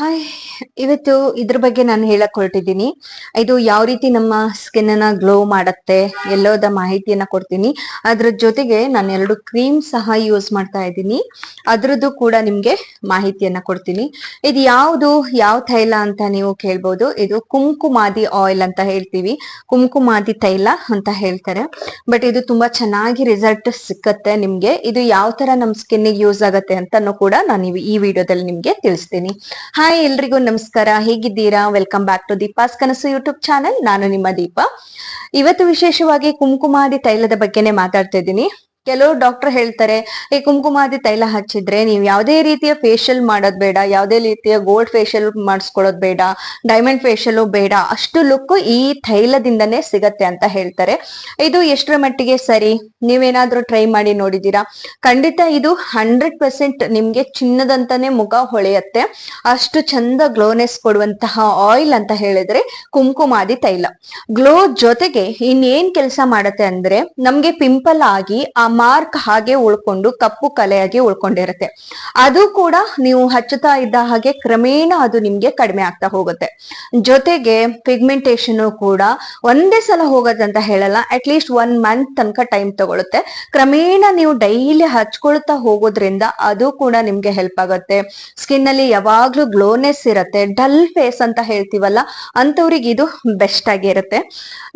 Hi ಇವತ್ತು ಇದ್ರ ಬಗ್ಗೆ ನಾನು ಹೇಳಕ್ ಹೊರಟಿದ್ದೀನಿ. ಇದು ಯಾವ ರೀತಿ ನಮ್ಮ ಸ್ಕಿನ್ ಅನ್ನ ಗ್ಲೋ ಮಾಡತ್ತೆ ಎಲ್ಲೋದ ಮಾಹಿತಿಯನ್ನ ಕೊಡ್ತೀನಿ. ಅದ್ರ ಜೊತೆಗೆ ನಾನು ಎರಡು ಕ್ರೀಮ್ ಸಹ ಯೂಸ್ ಮಾಡ್ತಾ ಇದ್ದೀನಿ. ಅದ್ರದ್ದು ಕೂಡ ನಿಮ್ಗೆ ಮಾಹಿತಿಯನ್ನ ಕೊಡ್ತೀನಿ. ಇದು ಯಾವುದು, ಯಾವ ತೈಲ ಅಂತ ನೀವು ಕೇಳ್ಬೋದು. ಇದು ಕುಂಕುಮಾದಿ ಆಯಿಲ್ ಅಂತ ಹೇಳ್ತೀವಿ. ಕುಂಕುಮಾದಿ ತೈಲ ಅಂತ ಹೇಳ್ತಾರೆ. ಬಟ್ ಇದು ತುಂಬಾ ಚೆನ್ನಾಗಿ ರಿಸಲ್ಟ್ ಸಿಕ್ಕತ್ತೆ ನಿಮ್ಗೆ. ಇದು ಯಾವ ತರ ನಮ್ ಸ್ಕಿನ್ ಯೂಸ್ ಆಗತ್ತೆ ಅಂತ ಕೂಡ ನಾನು ಈ ವಿಡಿಯೋದಲ್ಲಿ ನಿಮ್ಗೆ ತಿಳಿಸ್ತೀನಿ. ಹಾಯ್ ಎಲ್ರಿಗೂ ನಮಸ್ಕಾರ. ಹೇಗಿದ್ದೀರಾ? ವೆಲ್ಕಮ್ ಬ್ಯಾಕ್ ಟು ದೀಪಾಸ್ ಕನಸು ಯೂಟ್ಯೂಬ್ ಚಾನೆಲ್ ನಾನು ನಿಮ್ಮ ದೀಪ. ಇವತ್ತು ವಿಶೇಷವಾಗಿ ಕುಂಕುಮಾದಿ ತೈಲದ ಬಗ್ಗೆನೆ ಮಾತಾಡ್ತಾ ಇದ್ದೀನಿ. ಕೆಲವು ಡಾಕ್ಟರ್ ಹೇಳ್ತಾರೆ ಈ ಕುಂಕುಮಾದಿ ತೈಲ ಹಚ್ಚಿದ್ರೆ ನೀವು ಯಾವುದೇ ರೀತಿಯ ಫೇಶಿಯಲ್ ಮಾಡೋದ್ ಬೇಡ, ಯಾವುದೇ ರೀತಿಯ ಗೋಲ್ಡ್ ಫೇಶಿಯಲ್ ಮಾಡಿಸ್ಕೊಳ್ಳೋದ್ ಬೇಡ ಡೈಮಂಡ್ ಫೇಶಿಯಲ್ ಬೇಡ, ಅಷ್ಟು ಲುಕ್ ಈ ತೈಲದಿಂದನೇ ಸಿಗತ್ತೆ ಅಂತ ಹೇಳ್ತಾರೆ. ಇದು ಎಷ್ಟರ ಮಟ್ಟಿಗೆ ಸರಿ? ನೀವೇನಾದ್ರೂ ಟ್ರೈ ಮಾಡಿ ನೋಡಿದೀರಾ ಖಂಡಿತ ಇದು ಹಂಡ್ರೆಡ್ ಪರ್ಸೆಂಟ್ ನಿಮ್ಗೆ ಚಿನ್ನದಂತಾನೆ ಮುಖ ಹೊಳೆಯತ್ತೆ. ಅಷ್ಟು ಚಂದ ಗ್ಲೋನೆಸ್ ಕೊಡುವಂತಹ ಆಯಿಲ್ ಅಂತ ಹೇಳಿದ್ರೆ ಕುಂಕುಮಾದಿ ತೈಲ. ಗ್ಲೋ ಜೊತೆಗೆ ಇನ್ನೇನ್ ಕೆಲಸ ಮಾಡತ್ತೆ ಅಂದ್ರೆ, ನಮ್ಗೆ ಪಿಂಪಲ್ ಆಗಿ ಆ ಮಾರ್ಕ್ ಹಾಗೆ ಉಳ್ಕೊಂಡು, ಕಪ್ಪು ಕಲೆಯಾಗಿ ಉಳ್ಕೊಂಡಿರುತ್ತೆ. ಅದು ಕೂಡ ನೀವು ಹಚ್ಚುತ್ತಾ ಇದ್ದ ಹಾಗೆ ಕ್ರಮೇಣ ಅದು ನಿಮ್ಗೆ ಕಡಿಮೆ ಆಗ್ತಾ ಹೋಗುತ್ತೆ. ಜೊತೆಗೆ ಪಿಗ್ಮೆಂಟೇಶನ್ ಕೂಡ ಒಂದೇ ಸಲ ಹೋಗೋದಂತ ಹೇಳಲ್ಲ ಅಟ್ ಲೀಸ್ಟ್ ಒನ್ ಮಂತ್ ತನಕ ಟೈಮ್ ತಗೊಳುತ್ತೆ. ಕ್ರಮೇಣ ನೀವು ಡೈಲಿ ಹಚ್ಕೊಳ್ತಾ ಹೋಗೋದ್ರಿಂದ ಅದು ಕೂಡ ನಿಮ್ಗೆ ಹೆಲ್ಪ್ ಆಗುತ್ತೆ. ಸ್ಕಿನ್ ಅಲ್ಲಿ ಯಾವಾಗ್ಲೂ ಗ್ಲೋನೆಸ್ ಇರುತ್ತೆ ಡಲ್ ಫೇಸ್ ಅಂತ ಹೇಳ್ತೀವಲ್ಲ ಅಂತವ್ರಿಗೆ ಇದು ಬೆಸ್ಟ್ ಆಗಿರುತ್ತೆ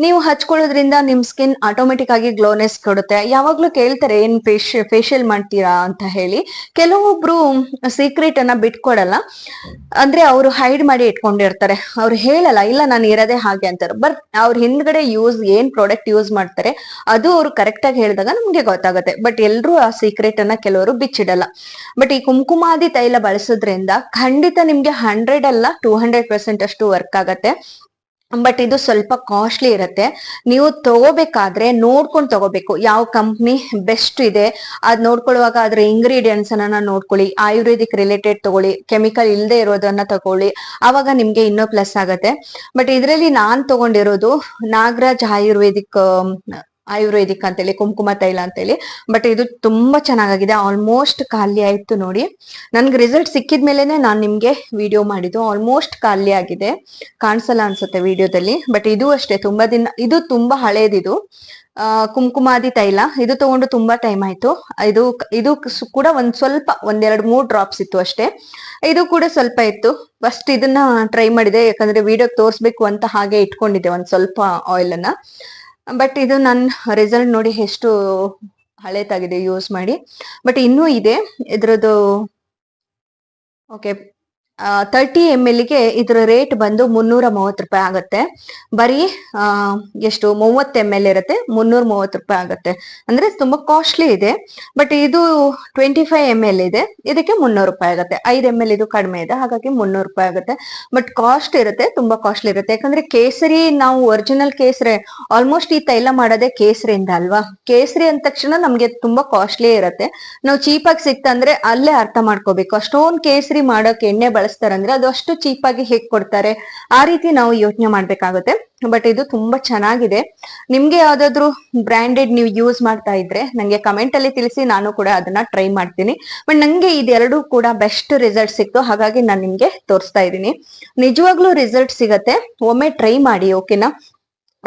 ನೀವು ಹಚ್ಕೊಳ್ಳೋದ್ರಿಂದ ನಿಮ್ ಸ್ಕಿನ್ ಆಟೋಮೆಟಿಕ್ ಆಗಿ ಗ್ಲೋನೆಸ್ ಕೊಡುತ್ತೆ. ಯಾವಾಗ್ಲೂ ಕೇಳ್ತಾರೆ ಏನ್ ಫೇಶ್ ಫೇಶಿಯಲ್ ಮಾಡ್ತೀರಾ ಅಂತ ಹೇಳಿ. ಕೆಲವೊಬ್ರು ಸೀಕ್ರೆಟ್ ಅನ್ನ ಬಿಟ್ಕೊಡಲ್ಲ. ಅಂದ್ರೆ ಅವರು ಹೈಡ್ ಮಾಡಿ ಇಟ್ಕೊಂಡಿರ್ತಾರೆ. ಅವ್ರು ಹೇಳಲ್ಲ, ಇಲ್ಲ, ನಾನು ಇರೋದೇ ಹಾಗೆ ಅಂತಾರೆ. ಬಟ್ ಅವ್ರ ಹಿಂದ್ಗಡೆ ಯೂಸ್ ಏನ್ ಪ್ರಾಡಕ್ಟ್ ಯೂಸ್ ಮಾಡ್ತಾರೆ, ಅದು ಅವ್ರು ಕರೆಕ್ಟ್ ಆಗಿ ಹೇಳಿದಾಗ ನಮ್ಗೆ ಗೊತ್ತಾಗುತ್ತೆ. ಬಟ್ ಎಲ್ರು ಆ ಸೀಕ್ರೆಟ್ ಅನ್ನ ಕೆಲವರು ಬಿಚ್ಚಿಡಲ್ಲ. ಬಟ್ ಈ ಕುಂಕುಮಾದಿ ತೈಲ ಬಳಸೋದ್ರಿಂದ ಖಂಡಿತ ನಿಮ್ಗೆ ಹಂಡ್ರೆಡ್ ಅಲ್ಲ ಟೂ ಹಂಡ್ರೆಡ್ ಪರ್ಸೆಂಟ್ ಅಷ್ಟು ವರ್ಕ್ ಆಗತ್ತೆ. ಬಟ್ ಇದು ಸ್ವಲ್ಪ ಕಾಸ್ಟ್ಲಿ ಇರುತ್ತೆ. ನೀವು ತಗೋಬೇಕಾದ್ರೆ ನೋಡ್ಕೊಂಡು ತಗೋಬೇಕು. ಯಾವ ಕಂಪ್ನಿ ಬೆಸ್ಟ್ ಇದೆ, ಅದ್ ನೋಡ್ಕೊಳ್ಳುವಾಗ ಅದ್ರ ಇಂಗ್ರೀಡಿಯೆಂಟ್ಸ್ ಅನ್ನ ನೋಡ್ಕೊಳ್ಳಿ. ಆಯುರ್ವೇದಿಕ್ ರಿಲೇಟೆಡ್ ತಗೊಳ್ಳಿ ಕೆಮಿಕಲ್ ಇಲ್ಲದೆ ಇರೋದನ್ನ ತಗೊಳ್ಳಿ. ಅವಾಗ ನಿಮ್ಗೆ ಇನ್ನೂ ಪ್ಲಸ್ ಆಗತ್ತೆ. ಬಟ್ ಇದರಲ್ಲಿ ನಾನ್ ತಗೊಂಡಿರೋದು ನಾಗರಾಜ್ ಆಯುರ್ವೇದಿಕ್ ಆಯುರ್ವೇದಿಕ್ ಅಂತೇಳಿ, ಕುಂಕುಮ ತೈಲ ಅಂತೇಳಿ. ಬಟ್ ಇದು ತುಂಬಾ ಚೆನ್ನಾಗಿದೆ ಆಲ್ಮೋಸ್ಟ್ ಖಾಲಿ ಆಯ್ತು ನೋಡಿ. ನನ್ಗೆ ರಿಸಲ್ಟ್ ಸಿಕ್ಕಿದ ಮೇಲೆನೆ ನಾನು ನಿಮ್ಗೆ ವಿಡಿಯೋ ಮಾಡಿದ್ದು. ಆಲ್ಮೋಸ್ಟ್ ಖಾಲಿ ಆಗಿದೆ. ಕಾಣಿಸಲ್ಲ ಅನ್ಸುತ್ತೆ ವಿಡಿಯೋದಲ್ಲಿ ಬಟ್ ಇದು ಅಷ್ಟೇ. ತುಂಬಾ ದಿನ, ಇದು ತುಂಬಾ ಹಳೇದಿದು. ಕುಂಕುಮಾದಿ ತೈಲ. ಇದು ತಗೊಂಡು ತುಂಬಾ ಟೈಮ್ ಆಯ್ತು. ಇದು ಇದು ಕೂಡ ಒಂದ್ ಸ್ವಲ್ಪ, ಒಂದೆರಡು ಮೂರು ಡ್ರಾಪ್ಸ್ ಇತ್ತು ಅಷ್ಟೇ. ಇದು ಕೂಡ ಸ್ವಲ್ಪ ಇತ್ತು. ಫಸ್ಟ್ ಇದನ್ನ ಟ್ರೈ ಮಾಡಿದೆ. ಯಾಕಂದ್ರೆ ವಿಡಿಯೋ ತೋರಿಸ್ಬೇಕು ಅಂತ ಹಾಗೆ ಇಟ್ಕೊಂಡಿದ್ದೆ ಒಂದ್ ಸ್ವಲ್ಪ ಆಯಿಲ್ ಅನ್ನ. ಬಟ್ ಇದು ನನ್ನ ರಿಸಲ್ಟ್ ನೋಡಿ ಎಷ್ಟು ಹಳೇತಾಗಿದೆ ಯೂಸ್ ಮಾಡಿ. ಬಟ್ ಇನ್ನೂ ಇದೆ. ಇದರದ್ದು ಓಕೆ ತರ್ಟಿ ಎಂ ಗೆ ಇದ್ರ ರೇಟ್ ಬಂದು ಮುನ್ನೂರ ಮೂವತ್ತು ರೂಪಾಯಿ ಆಗುತ್ತೆ. ಬರೀ ಎಷ್ಟು, ಮೂವತ್ತು ಎಂ ಎಲ್ ಇರುತ್ತೆ, ಮುನ್ನೂರ ಮೂವತ್ತು ರೂಪಾಯಿ ಆಗುತ್ತೆ. ಅಂದ್ರೆ ತುಂಬಾ ಕಾಸ್ಟ್ಲಿ ಇದೆ. ಬಟ್ ಇದು ಟ್ವೆಂಟಿ ಫೈವ್ ಎಂ ಎಲ್ ಇದೆ, ಇದಕ್ಕೆ ಮುನ್ನೂರು ರೂಪಾಯಿ ಆಗುತ್ತೆ. ಐದು ಎಂ ಎಲ್ ಇದು ಕಡಿಮೆ ಇದೆ, ಹಾಗಾಗಿ ಮುನ್ನೂರು ರೂಪಾಯಿ ಆಗುತ್ತೆ. ಬಟ್ ಕಾಸ್ಟ್ ಇರುತ್ತೆ, ತುಂಬಾ ಕಾಸ್ಟ್ಲಿ ಇರುತ್ತೆ. ಯಾಕಂದ್ರೆ ಕೇಸರಿ, ನಾವು ಒರಿಜಿನಲ್ ಕೇಸರಿ ಆಲ್ಮೋಸ್ಟ್ ಈ ತೈಲ ಮಾಡೋದೇ ಕೇಸರಿಯಿಂದ ಅಲ್ವಾ? ಕೇಸರಿ ಅಂದ ತಕ್ಷಣ ನಮ್ಗೆ ತುಂಬಾ ಕಾಸ್ಟ್ಲಿ ಇರುತ್ತೆ. ನಾವು ಆಗಿ ಸಿಕ್ತಂದ್ರೆ ಅಲ್ಲೇ ಅರ್ಥ ಮಾಡ್ಕೋಬೇಕು. ಅಷ್ಟೊಂದು ಕೇಸರಿ ಮಾಡೋಕೆ ಎಣ್ಣೆ ಬಳಸ್ತಾರಂದ್ರೆ ಅದು ಅಷ್ಟು ಚೀಪ್ ಆಗಿ ಹೇಗ್ ಕೊಡ್ತಾರೆ, ಆ ರೀತಿ ನಾವು ಯೋಚನೆ ಮಾಡ್ಬೇಕಾಗುತ್ತೆ. ಬಟ್ ಇದು ತುಂಬಾ ಚೆನ್ನಾಗಿದೆ. ನಿಮ್ಗೆ ಯಾವ್ದಾದ್ರು ಬ್ರಾಂಡೆಡ್ ನೀವು ಯೂಸ್ ಮಾಡ್ತಾ ಇದ್ರೆ ನಂಗೆ ಕಮೆಂಟ್ ಅಲ್ಲಿ ತಿಳಿಸಿ, ನಾನು ಕೂಡ ಅದನ್ನ ಟ್ರೈ ಮಾಡ್ತೀನಿ. ಬಟ್ ನಂಗೆ ಇದೆರಡು ಕೂಡ ಬೆಸ್ಟ್ ರಿಸಲ್ಟ್ ಸಿಕ್ತು, ಹಾಗಾಗಿ ನಾನು ನಿಮ್ಗೆ ತೋರಿಸ್ತಾ ಇದ್ದೀನಿ. ನಿಜವಾಗ್ಲೂ ರಿಸಲ್ಟ್ ಸಿಗತ್ತೆ. ಒಮ್ಮೆ ಟ್ರೈ ಮಾಡಿ ಓಕೆನಾ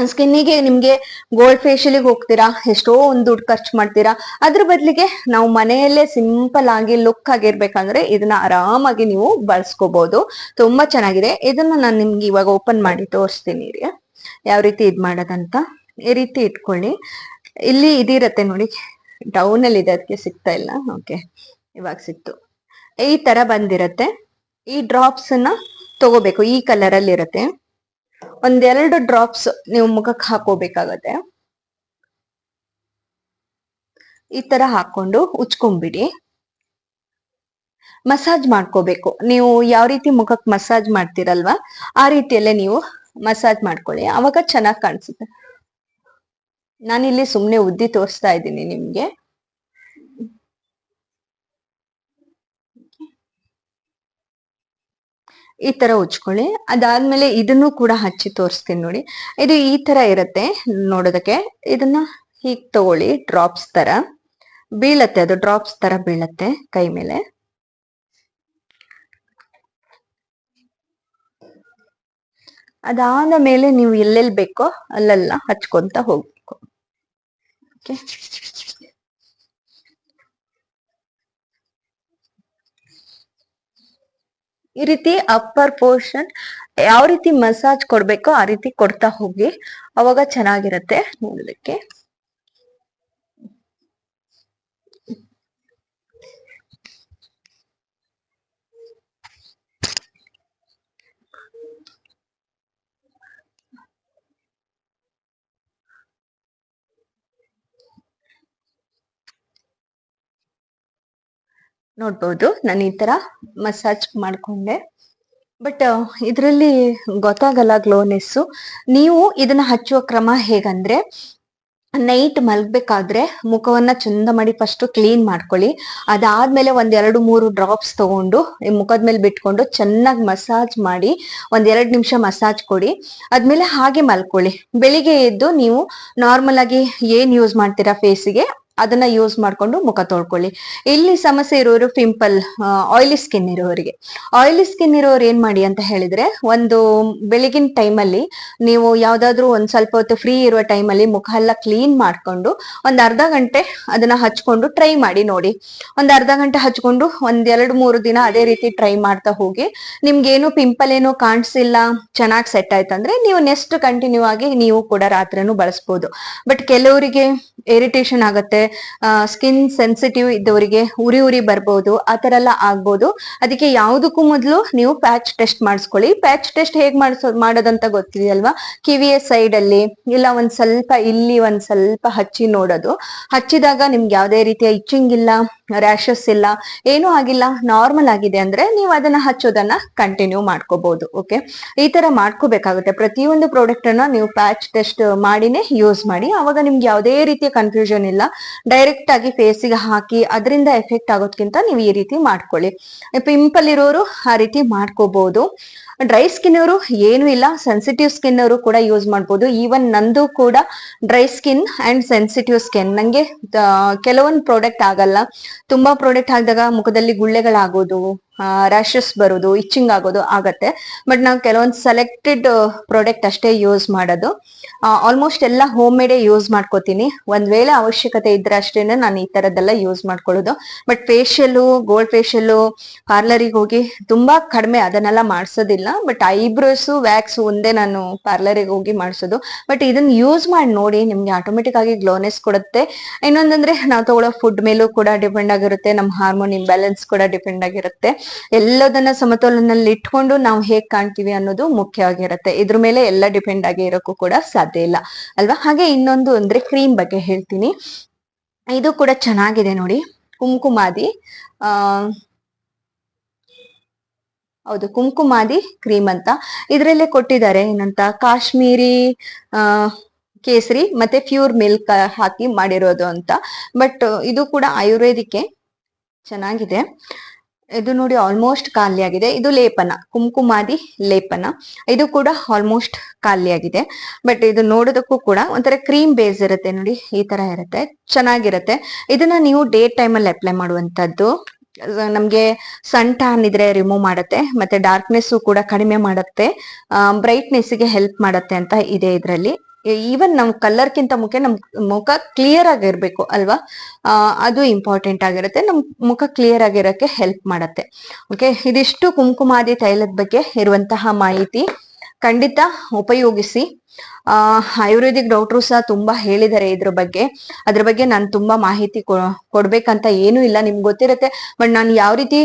ಸ್ಕಿನ್ನಿಗೆ ನಿಮ್ಗೆ ಗೋಲ್ಡ್ ಫೇಶಿಯಲಿಗೆ ಹೋಗ್ತೀರಾ? ಎಷ್ಟೋ ಒಂದು ದುಡ್ಡು ಖರ್ಚು ಮಾಡ್ತೀರಾ? ಅದ್ರ ಬದಲಿಗೆ ನಾವು ಮನೆಯಲ್ಲೇ ಸಿಂಪಲ್ ಆಗಿ ಲುಕ್ ಆಗಿರ್ಬೇಕಂದ್ರೆ ಇದನ್ನ ಆರಾಮಾಗಿ ನೀವು ಬಳಸ್ಕೋಬಹುದು ತುಂಬಾ ಚೆನ್ನಾಗಿದೆ. ಇದನ್ನ ನಾನು ನಿಮ್ಗೆ ಇವಾಗ ಓಪನ್ ಮಾಡಿ ತೋರಿಸ್ತೀನಿ ರೀ ಯಾವ ರೀತಿ ಇದ್ ಮಾಡೋದಂತ? ಈ ರೀತಿ ಇಟ್ಕೊಳ್ಳಿ. ಇಲ್ಲಿ ಇದಿರತ್ತೆ ನೋಡಿ. ಡೌನ್ ಅಲ್ಲಿ ಇದೆ ಅದಕ್ಕೆ ಸಿಗ್ತಾ ಇಲ್ಲ. ಓಕೆ ಇವಾಗ ಸಿಕ್ತು. ಈ ತರ ಬಂದಿರತ್ತೆ. ಈ ಡ್ರಾಪ್ಸ್ ಅನ್ನ ತಗೋಬೇಕು. ಈ ಕಲರ್ ಅಲ್ಲಿ ಇರತ್ತೆ ಒಂದೆರಡು ಡ್ರಾಪ್ಸ್ ನೀವು ಮುಖಕ್ಕೆ ಹಾಕೋಬೇಕಾಗತ್ತೆ. ಈ ತರ ಹಾಕೊಂಡು ಉಚ್ಕೊಂಡ್ಬಿಡಿ ಮಸಾಜ್ ಮಾಡ್ಕೋಬೇಕು. ನೀವು ಯಾವ ರೀತಿ ಮುಖಕ್ಕೆ ಮಸಾಜ್ ಮಾಡ್ತೀರಲ್ವಾ, ಆ ರೀತಿಯಲ್ಲೇ ನೀವು ಮಸಾಜ್ ಮಾಡ್ಕೊಳ್ಳಿ. ಅವಾಗ ಚೆನ್ನಾಗಿ ಕಾಣಿಸುತ್ತೆ. ನಾನಿಲ್ಲಿ ಸುಮ್ನೆ ಉದ್ದಿ ತೋರಿಸ್ತಾ ಇದ್ದೀನಿ ನಿಮ್ಗೆ. ಈ ತರ ಉಚ್ಕೊಳ್ಳಿ ಅದಾದ್ಮೇಲೆ ಇದನ್ನು ಕೂಡ ಹಚ್ಚಿ ತೋರಿಸ್ತೀನಿ ನೋಡಿ. ಇದು ಈ ತರ ಇರುತ್ತೆ ನೋಡೋದಕ್ಕೆ. ಇದನ್ನ ಹೀಗ್ ತಗೊಳ್ಳಿ ಡ್ರಾಪ್ಸ್ ತರ. ಬೀಳತ್ತೆ ಅದು ಡ್ರಾಪ್ಸ್ ತರ ಬೀಳತ್ತೆ ಕೈ ಮೇಲೆ. ಅದಾದ ಮೇಲೆ ನೀವು ಎಲ್ಲೆಲ್ಲಿ ಬೇಕೋ ಅಲ್ಲೆಲ್ಲ ಹಚ್ಕೊಂತ ಹೋಗ್ಬೇಕು. ಓಕೆ. ಈ ರೀತಿ ಅಪ್ಪರ್ ಪೋರ್ಷನ್ ಯಾವ ರೀತಿ ಮಸಾಜ್ ಕೊಡ್ಬೇಕೋ ಆ ರೀತಿ ಕೊಡ್ತಾ ಹೋಗಿ, ಅವಾಗ ಚೆನ್ನಾಗಿರತ್ತೆ ನೋಡೋದಕ್ಕೆ. ನೋಡ್ಬೋದು. ನಾನು ಈ ತರ ಮಸಾಜ್ ಮಾಡ್ಕೊಂಡೆ. ಬಟ್ ಇದರಲ್ಲಿ ಗೊತ್ತಾಗಲ್ಲ ಗ್ಲೋನೆಸ್ಸು ನೀವು ಇದನ್ನ ಹಚ್ಚುವ ಕ್ರಮ ಹೇಗಂದ್ರೆ ನೈಟ್ ಮಲ್ಗಬೇಕಾದ್ರೆ ಮುಖವನ್ನ ಚಂದ ಮಾಡಿ ಫಸ್ಟ್ ಕ್ಲೀನ್ ಮಾಡ್ಕೊಳ್ಳಿ. ಅದಾದ್ಮೇಲೆ ಒಂದೆರಡು ಮೂರು ಡ್ರಾಪ್ಸ್ ತಗೊಂಡು ಮುಖದ ಮೇಲೆ ಬಿಟ್ಕೊಂಡು ಚೆನ್ನಾಗಿ ಮಸಾಜ್ ಮಾಡಿ ಒಂದೆರಡು ನಿಮಿಷ ಮಸಾಜ್ ಕೊಡಿ. ಅದ್ಮೇಲೆ ಹಾಗೆ ಮಲ್ಕೊಳ್ಳಿ. ಬೆಳಿಗ್ಗೆ ಎದ್ದು ನೀವು ನಾರ್ಮಲ್ ಆಗಿ ಏನ್ ಯೂಸ್ ಮಾಡ್ತೀರಾ ಫೇಸಿಗೆ ಅದನ್ನ ಯೂಸ್ ಮಾಡ್ಕೊಂಡು ಮುಖ ತೊಳ್ಕೊಳ್ಳಿ. ಇಲ್ಲಿ ಸಮಸ್ಯೆ ಇರೋರು ಪಿಂಪಲ್ ಆಯಿಲಿ ಸ್ಕಿನ್ ಇರೋರಿಗೆ. ಆಯಿಲಿ ಸ್ಕಿನ್ ಇರೋರು ಏನ್ ಮಾಡಿ ಅಂತ ಹೇಳಿದ್ರೆ, ಒಂದು ಬೆಳಗಿನ ಟೈಮಲ್ಲಿ ನೀವು ಯಾವ್ದಾದ್ರು ಒಂದ್ ಸ್ವಲ್ಪ ಹೊತ್ತು ಫ್ರೀ ಇರುವ ಟೈಮಲ್ಲಿ ಮುಖ ಎಲ್ಲ ಕ್ಲೀನ್ ಮಾಡ್ಕೊಂಡು ಒಂದ್ ಅರ್ಧ ಗಂಟೆ ಅದನ್ನ ಹಚ್ಕೊಂಡು ಟ್ರೈ ಮಾಡಿ ನೋಡಿ. ಒಂದ್ ಅರ್ಧ ಗಂಟೆ ಹಚ್ಕೊಂಡು ಒಂದ್ ಎರಡು ಮೂರು ದಿನ ಅದೇ ರೀತಿ ಟ್ರೈ ಮಾಡ್ತಾ ಹೋಗಿ, ನಿಮ್ಗೇನು ಪಿಂಪಲ್ ಏನು ಕಾಣಿಸಿಲ್ಲ, ಚೆನ್ನಾಗಿ ಸೆಟ್ ಆಯ್ತಂದ್ರೆ ನೀವು ನೆಕ್ಸ್ಟ್ ಕಂಟಿನ್ಯೂ ಆಗಿ ನೀವು ಕೂಡ ರಾತ್ರಿನೂ ಬಳಸ್ಬೋದು. ಬಟ್ ಕೆಲವರಿಗೆ ಇರಿಟೇಷನ್ ಆಗತ್ತೆ ಸ್ಕಿನ್ ಸೆನ್ಸಿಟಿವ್ ಇದ್ದವರಿಗೆ ಉರಿ ಉರಿ ಬರ್ಬೋದು, ಆ ತರ ಎಲ್ಲ ಆಗ್ಬೋದು. ಅದಕ್ಕೆ ಯಾವುದಕ್ಕೂ ಮೊದಲು ನೀವು ಪ್ಯಾಚ್ ಟೆಸ್ಟ್ ಮಾಡಿಸ್ಕೊಳ್ಳಿ. ಪ್ಯಾಚ್ ಟೆಸ್ಟ್ ಹೇಗ್ ಮಾಡಿಸೋ, ಮಾಡೋದಂತ ಗೊತ್ತಿದೆಯಲ್ವಾ? ಕಿವಿಯ ಸೈಡ್ ಅಲ್ಲಿ ಇಲ್ಲ ಒಂದ್ ಸ್ವಲ್ಪ ಇಲ್ಲಿ ಒಂದ್ ಸ್ವಲ್ಪ ಹಚ್ಚಿ ನೋಡೋದು. ಹಚ್ಚಿದಾಗ ನಿಮ್ಗೆ ಯಾವುದೇ ರೀತಿಯ ಇಚ್ಚಿಂಗ್ ಇಲ್ಲ ರ್ಯಾಶಸ್ ಇಲ್ಲ, ಏನೂ ಆಗಿಲ್ಲ. ನಾರ್ಮಲ್ ಆಗಿದೆ ಅಂದ್ರೆ ನೀವು ಅದನ್ನ ಹಚ್ಚೋದನ್ನ ಕಂಟಿನ್ಯೂ ಮಾಡ್ಕೋಬಹುದು ಓಕೆ ಈ ತರ ಮಾಡ್ಕೋಬೇಕಾಗುತ್ತೆ. ಪ್ರತಿಯೊಂದು ಪ್ರಾಡಕ್ಟ್ ಅನ್ನ ನೀವು ಪ್ಯಾಚ್ ಟೆಸ್ಟ್ ಮಾಡಿನೇ ಯೂಸ್ ಮಾಡಿ. ಅವಾಗ ನಿಮ್ಗೆ ಯಾವುದೇ ರೀತಿಯ ಕನ್ಫ್ಯೂಷನ್ ಇಲ್ಲ. ಡೈರೆಕ್ಟ್ ಆಗಿ ಫೇಸಿಗೆ ಹಾಕಿ ಅದರಿಂದ ಎಫೆಕ್ಟ್ ಆಗೋದ್ಕಿಂತ ನೀವು ಈ ರೀತಿ ಮಾಡ್ಕೊಳ್ಳಿ. ಪಿಂಪಲ್ ಇರೋರು ಆ ರೀತಿ ಮಾಡ್ಕೋಬಹುದು ಡ್ರೈ ಸ್ಕಿನ್ ಅವರು ಏನು ಇಲ್ಲ ಸೆನ್ಸಿಟಿವ್ ಸ್ಕಿನ್ ಅವರು ಕೂಡ ಯೂಸ್ ಮಾಡ್ಬೋದು. ಈವನ್ ನಂದು ಕೂಡ dry skin and sensitive skin ನಂಗೆ ಕೆಲವೊಂದು ಪ್ರಾಡಕ್ಟ್ ಆಗಲ್ಲ. ತುಂಬಾ ಪ್ರಾಡಕ್ಟ್ ಹಾಕಿದಾಗ ಮುಖದಲ್ಲಿ ಗುಳ್ಳೆಗಳಾಗೋದು ರ್ಯಾಶಸ್ ಬರೋದು ಇಚ್ಚಿಂಗ್ ಆಗೋದು ಆಗತ್ತೆ. ಬಟ್ ನಾವು ಕೆಲವೊಂದು ಸೆಲೆಕ್ಟೆಡ್ ಪ್ರಾಡಕ್ಟ್ ಅಷ್ಟೇ ಯೂಸ್ ಮಾಡೋದು. ಆಲ್ಮೋಸ್ಟ್ ಎಲ್ಲ ಹೋಮ್ ಮೇಡೇ ಯೂಸ್ ಮಾಡ್ಕೋತೀನಿ. ಒಂದ್ ವೇಳೆ ಅವಶ್ಯಕತೆ ಇದ್ರೆ ಅಷ್ಟೇನೆ ನಾನು ಈ ತರದ್ದೆಲ್ಲ ಯೂಸ್ ಮಾಡ್ಕೊಳ್ಳೋದು. ಬಟ್ ಫೇಶಿಯಲ್ ಗೋಲ್ಡ್ ಫೇಶಿಯಲು ಪಾರ್ಲರಿಗೆ ಹೋಗಿ ತುಂಬಾ ಕಡಿಮೆ ಅದನ್ನೆಲ್ಲ ಮಾಡ್ಸೋದಿಲ್ಲ. ಬಟ್ ಐಬ್ರೋಸ್ ವ್ಯಾಕ್ಸ್ ಒಂದೇ ನಾನು ಪಾರ್ಲರಿಗೆ ಹೋಗಿ ಮಾಡಿಸೋದು. ಬಟ್ ಇದನ್ನ ಯೂಸ್ ಮಾಡಿ ನೋಡಿ ನಿಮ್ಗೆ ಆಟೋಮೆಟಿಕ್ ಆಗಿ ಗ್ಲೋನೆಸ್ ಕೊಡುತ್ತೆ. ಇನ್ನೊಂದಂದ್ರೆ ನಾವು ತಗೊಳ್ಳೋ ಫುಡ್ ಮೇಲೂ ಕೂಡ ಡಿಪೆಂಡ್ ಆಗಿರುತ್ತೆ. ನಮ್ಮ ಹಾರ್ಮೋನ್ ಇಂಬ್ಯಾಲೆನ್ಸ್ ಕೂಡ ಡಿಪೆಂಡ್ ಆಗಿರುತ್ತೆ. ಎಲ್ಲದನ್ನ ಸಮತೋಲನಲ್ಲಿ ಇಟ್ಕೊಂಡು ನಾವು ಹೇಗ್ ಕಾಣ್ತೀವಿ ಅನ್ನೋದು ಮುಖ್ಯವಾಗಿರುತ್ತೆ. ಇದ್ರ ಮೇಲೆ ಎಲ್ಲ ಡಿಪೆಂಡ್ ಆಗಿ ಇರೋಕ್ಕೂ ಕೂಡ ಸಾಧ್ಯ ಇಲ್ಲ. ಅಲ್ವಾ? ಹಾಗೆ ಇನ್ನೊಂದು ಅಂದ್ರೆ ಕ್ರೀಮ್ ಬಗ್ಗೆ ಹೇಳ್ತೀನಿ. ಇದು ಕೂಡ ಚೆನ್ನಾಗಿದೆ ನೋಡಿ. ಕುಂಕುಮಾದಿ, ಆ, ಹೌದು, ಕುಂಕುಮಾದಿ ಕ್ರೀಮ್ ಅಂತ. ಇದ್ರಲ್ಲೇ ಕೊಟ್ಟಿದ್ದಾರೆ ಏನಂತ? ಕಾಶ್ಮೀರಿ, ಆ, ಕೇಸರಿ ಮತ್ತೆ ಪ್ಯೂರ್ ಮಿಲ್ಕ್ ಹಾಕಿ ಮಾಡಿರೋದು ಅಂತ. ಬಟ್ ಇದು ಕೂಡ ಆಯುರ್ವೇದಿಕೆ ಚೆನ್ನಾಗಿದೆ. ಇದು ನೋಡಿ ಆಲ್ಮೋಸ್ಟ್ ಖಾಲಿ ಆಗಿದೆ ಇದು ಲೇಪನ, ಕುಂಕುಮಾದಿ ಲೇಪನ. ಇದು ಕೂಡ ಆಲ್ಮೋಸ್ಟ್ ಖಾಲಿ ಆಗಿದೆ ಬಟ್ ಇದು ನೋಡೋದಕ್ಕೂ ಕೂಡ ಒಂಥರ ಕ್ರೀಮ್ ಬೇಸ್ ಇರುತ್ತೆ ನೋಡಿ, ಈ ತರ ಇರುತ್ತೆ. ಚೆನ್ನಾಗಿರುತ್ತೆ. ಇದನ್ನ ನೀವು ಡೇ ಟೈಮ್ ಅಲ್ಲಿ ಅಪ್ಲೈ ಮಾಡುವಂತದ್ದು ನಮ್ಗೆ ಸನ್ ಟ್ಯಾನ್ ಇದ್ರೆ ರಿಮೂವ್ ಮಾಡುತ್ತೆ, ಮತ್ತೆ ಡಾರ್ಕ್ನೆಸ್ ಕೂಡ ಕಡಿಮೆ ಮಾಡುತ್ತೆ ಬ್ರೈಟ್ನೆಸ್ಗೆ ಹೆಲ್ಪ್ ಮಾಡುತ್ತೆ ಅಂತ ಇದೆ ಇದರಲ್ಲಿ. ಈವನ್ ನಮ್ ಕಲರ್ಕ್ಕಿಂತ ಮುಖ್ಯ ನಮ್ ಮುಖ ಕ್ಲಿಯರ್ ಆಗಿರ್ಬೇಕು ಅಲ್ವಾ? ಅದು ಇಂಪಾರ್ಟೆಂಟ್ ಆಗಿರುತ್ತೆ. ನಮ್ ಮುಖ ಕ್ಲಿಯರ್ ಆಗಿರೋಕೆ ಹೆಲ್ಪ್ ಮಾಡುತ್ತೆ. ಓಕೆ ಇದಿಷ್ಟು ಕುಂಕುಮಾದಿ ತೈಲದ ಬಗ್ಗೆ ಇರುವಂತಹ ಮಾಹಿತಿ ಖಂಡಿತ ಉಪಯೋಗಿಸಿ. ಆ, ಆಯುರ್ವೇದಿಕ್ ಡಾಕ್ಟ್ರು ಸಹ ತುಂಬಾ ಹೇಳಿದ್ದಾರೆ ಇದ್ರ ಬಗ್ಗೆ. ಅದ್ರ ಬಗ್ಗೆ ನಾನು ತುಂಬಾ ಮಾಹಿತಿ ಕೊಡ್ಬೇಕಂತ ಏನು ಇಲ್ಲ, ನಿಮ್ಗೆ ಗೊತ್ತಿರುತ್ತೆ. ಬಟ್ ನಾನು ಯಾವ ರೀತಿ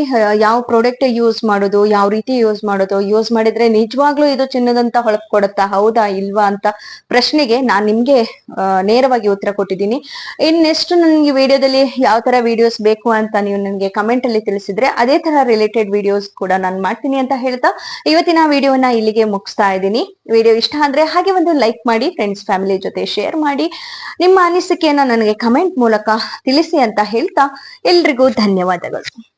ಯಾವ ಪ್ರಾಡಕ್ಟ್ ಯೂಸ್ ಮಾಡೋದು, ಯಾವ ರೀತಿ ಯೂಸ್ ಮಾಡೋದು ಯೂಸ್ ಮಾಡಿದ್ರೆ ನಿಜವಾಗ್ಲೂ ಇದು ಚಿನ್ನದಂತ ಹೊಳಪ್ ಕೊಡುತ್ತಾ, ಹೌದಾ, ಇಲ್ವಾ ಅಂತ ಪ್ರಶ್ನೆಗೆ ನಾನ್ ನಿಮ್ಗೆ ನೇರವಾಗಿ ಉತ್ತರ ಕೊಟ್ಟಿದ್ದೀನಿ. ಇನ್ ನೆಕ್ಸ್ಟ್ ನನ್ಗೆ ವಿಡಿಯೋದಲ್ಲಿ ಯಾವ ತರ ವಿಡಿಯೋಸ್ ಬೇಕು ಅಂತ ನೀವು ನನಗೆ ಕಮೆಂಟ್ ಅಲ್ಲಿ ತಿಳಿಸಿದ್ರೆ ಅದೇ ತರ ರಿಲೇಟೆಡ್ ವಿಡಿಯೋಸ್ ಕೂಡ ನಾನು ಮಾಡ್ತೀನಿ ಅಂತ ಹೇಳ್ತಾ ಇವತ್ತಿನ ವಿಡಿಯೋನ ಇಲ್ಲಿಗೆ ಮುಗಿಸ್ತಾ ಇದ್ದೀನಿ. ವಿಡಿಯೋ ಇಷ್ಟ ಅಂದ್ರೆ ಹಾಗೆ ಲೈಕ್ ಮಾಡಿ ಫ್ರೆಂಡ್ಸ್ ಫ್ಯಾಮಿಲಿ ಜೊತೆ ಶೇರ್ ಮಾಡಿ. ನಿಮ್ಮ ಅನಿಸಿಕೆಯನ್ನ ನನಗೆ ಕಮೆಂಟ್ ಮೂಲಕ ತಿಳಿಸಿ ಅಂತ ಹೇಳ್ತಾ ಎಲ್ರಿಗೂ ಧನ್ಯವಾದಗಳು.